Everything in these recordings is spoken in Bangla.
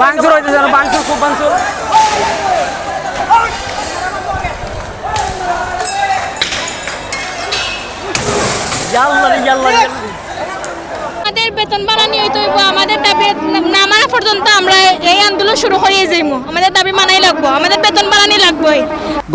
ভাঙচুর খুব ভাঙচুর ইয়াল্লা রে, ইয়াল্লা রে, ইয়াল্লা রে। আমাদের বেতন হইতে আমাদের না পর্যন্ত আমরা এই শুরু যাইমু। আমাদের দাবি মানাই লাগবো। আমাদের বেতন লাগবেই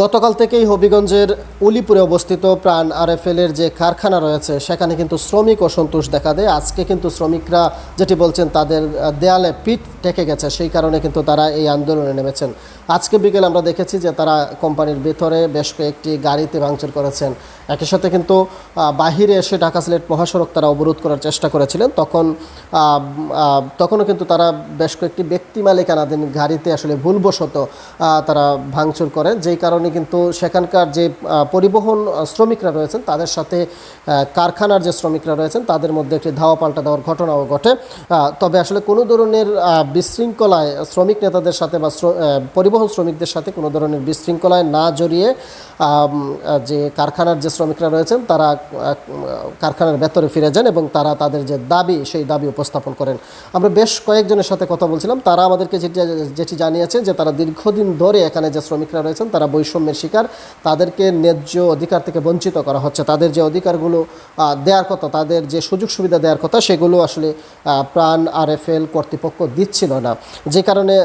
গতকাল থেকেই হবিগঞ্জের উলিপুরে অবস্থিত প্রাণ আরএফএল এর যে কারখানা রয়েছে, সেখানে কিন্তু শ্রমিক অসন্তোষ দেখা দেয়। আজকে কিন্তু শ্রমিকরা যেটি বলছেন, তাদের দেয়ালে পিঠ টেকে গেছে। সেই কারণে কিন্তু তারা এই আন্দোলনে নেমেছেন। আজকে বিকেল আমরা দেখেছি যে তারা কোম্পানির ভেতরে বেশ কয়েকটি গাড়িতে ভাঙচুর করেছেন। একই সাথে কিন্তু বাহিরে এসে ঢাকা সিলেট মহাসড়ক তারা অবরোধ করার চেষ্টা করেছিলেন। তখন তখনও কিন্তু তারা বেশ কয়েকটি ব্যক্তি মালিকানাধীন গাড়িতে আসলে ভুলবশত তারা ভাঙচুর করেন, যেই কারণে কিন্তু সেখানকার যে পরিবহন শ্রমিকরা রয়েছেন, তাদের সাথে কারখানার যে শ্রমিকরা রয়েছেন, তাদের মধ্যে একটি ধাওয়া পাল্টা দেওয়ার ঘটনাও ঘটে। তবে আসলে কোনো ধরনের বিশৃঙ্খলায় শ্রমিক নেতাদের সাথে বা পরিবহন শ্রমিকদের সাথে কোনো ধরনের বিশৃঙ্খলায় না জড়িয়ে যে কারখানার যে শ্রমিকরা রয়েছেন, তারা কারখানার ভেতরে ফিরে যান এবং তারা তাদের যে দাবি, সেই দাবি উপস্থাপন করেন। আমরা বেশ কয়েকজনের সাথে কথা বলছিলাম, তারা আমাদেরকে যেটি যেটি জানিয়েছে যে তারা দীর্ঘদিন ধরে এখানে যে শ্রমিকরা রয়েছেন, তারা বৈষম্যের শিকার। তাদেরকে ন্যায্য অধিকার থেকে বঞ্চিত করা হচ্ছে। তাদের যে অধিকারগুলো দেওয়ার কথা, তাদের যে সুযোগ সুবিধা দেওয়ার কথা, সেগুলো আসলে প্রাণ আর এফ এল কর্তৃপক্ষ দিচ্ছিল না। যে কারণে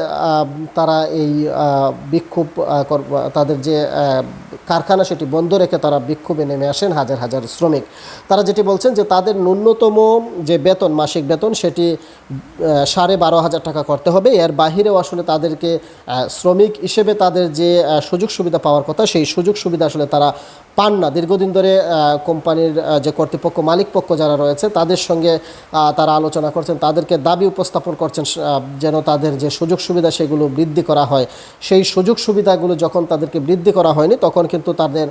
তারা এই বিক্ষোভ তাদের যে কারখানা, সেটি বন্ধ রেখে তারা বিক্ষোভে নেমে আসেন হাজার হাজার শ্রমিক। তারা যেটি বলছেন যে, তাদের ন্যূনতম যে বেতন, মাসিক বেতন, সেটি সাড়ে বারো হাজার টাকা করতে হবে। এর বাহিরেও আসলে তাদেরকে শ্রমিক হিসেবে তাদের যে সুযোগ সুবিধা পাওয়ার কথা, সেই সুযোগ সুবিধা আসলে তারা পান না। দীর্ঘদিন ধরে কোম্পানির যে কর্তৃপক্ষ, মালিক পক্ষ যারা রয়েছে, তাদের সঙ্গে তারা আলোচনা করছেন, তাদেরকে দাবি উপস্থাপন করছেন যেন তাদের যে সুযোগ সুবিধা সেগুলো বৃদ্ধি করা হয়। সেই সুযোগ সুবিধাগুলো যখন তাদেরকে বৃদ্ধি করা হয়নি, তখন কিন্তু তাদের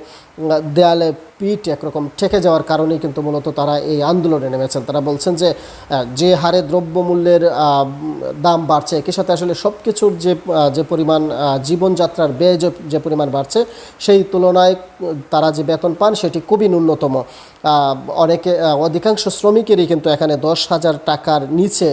দেয়ালে পিঠ একরকম ঠেকে যাওয়ার কারণেই কিন্তু মূলত তারা এই আন্দোলনে নেমেছেন। তারা বলছেন যে যে হারে দ্রব্যমূল্যের দাম বাড়ছে, একই সাথে আসলে সব কিছুর যে যে পরিমাণ জীবনযাত্রার ব্যয় যে পরিমাণ বাড়ছে, সেই তুলনায় তারা যে বেতন পান সেটি খুবই ন্যূনতম। অনেকে অধিকাংশ শ্রমিকেরই কিন্তু এখানে দশ হাজার টাকার নিচে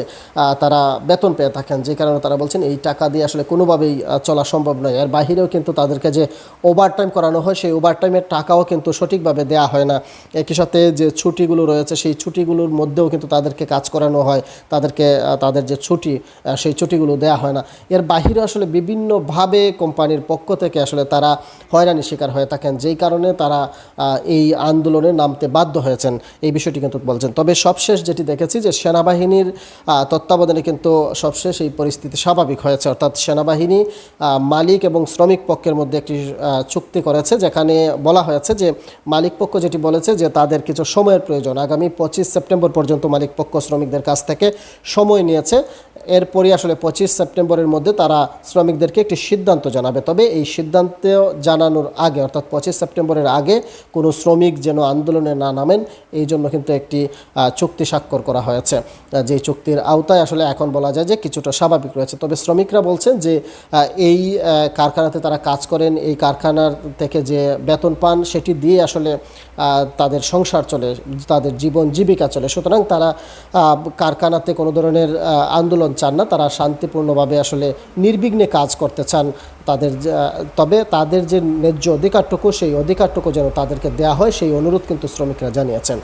তারা বেতন পেয়ে থাকেন, যে কারণে তারা বলছেন এই টাকা দিয়ে আসলে কোনোভাবেই চলা সম্ভব নয়। এর বাহিরেও কিন্তু তাদেরকে যে ওভারটাইম করানো হয়, সেই ওভারটাইমের টাকাও কিন্তু সঠিকভাবে দেওয়া হয় না। একই সাথে যে ছুটিগুলো রয়েছে, সেই ছুটিগুলোর মধ্যেও কিন্তু তাদেরকে কাজ করানো হয়। তাদেরকে তাদের যে ছুটি সেই ছুটিগুলো দেওয়া হয় না। এর বাহিরে আসলে বিভিন্নভাবে কোম্পানির পক্ষ থেকে আসলে তারা হয়রানির শিকার হয়ে থাকেন, যেই কারণে তারা এই আন্দোলনে নামতে বাধ্য হয়েছেন। এই বিষয়টি কিন্তু বলছেন। তবে সবশেষ যেটি দেখেছি যে সেনাবাহিনীর তত্ত্বাবধানে কিন্তু সবশেষ এই পরিস্থিতি স্বাভাবিক হয়েছে। অর্থাৎ সেনাবাহিনী মালিক এবং শ্রমিক পক্ষের মধ্যে একটি চুক্তি করেছে যেখানে বলা হয়েছে যে মালিক পক্ষ যেটি বলেছে যে তাদের কিছু সময়ের প্রয়োজন। আগামী পঁচিশ সেপ্টেম্বর পর্যন্ত মালিক পক্ষ শ্রমিকদের কাছ থেকে সময় নিয়েছে। এরপরই আসলে পঁচিশ সেপ্টেম্বরের মধ্যে তারা শ্রমিকদেরকে একটি সিদ্ধান্ত জানাবে। তবে এই সিদ্ধান্ত জানানোর আগে, অর্থাৎ পঁচিশ সেপ্টেম্বরের আগে কোনো শ্রমিক যেন আন্দোলনে না নামেন, এই জন্য কিন্তু একটি চুক্তি স্বাক্ষর করা হয়েছে। যে চুক্তির আওতায় আসলে এখন বলা যায় যে কিছুটা স্বাভাবিক রয়েছে। তবে শ্রমিকরা বলছেন যে এই কারখানাতে তারা কাজ করেন, এই কারখানার থেকে যে বেতন পান সেটি দিয়ে আসলে তাদের সংসার চলে, তাদের জীবন জীবিকা চলে। সুতরাং তারা কারখানাতে কোনো ধরনের আন্দোলন চান না। তারা শান্তিপূর্ণভাবে আসলে নির্বিঘ্নে কাজ করতে চান তাদের তবে তাদের যে ন্যায্য অধিকারটুকু, সেই অধিকারটুকু যেন তাদেরকে দেওয়া হয়, সেই অনুরোধ কিন্তু শ্রমিকরা জানিয়েছেন।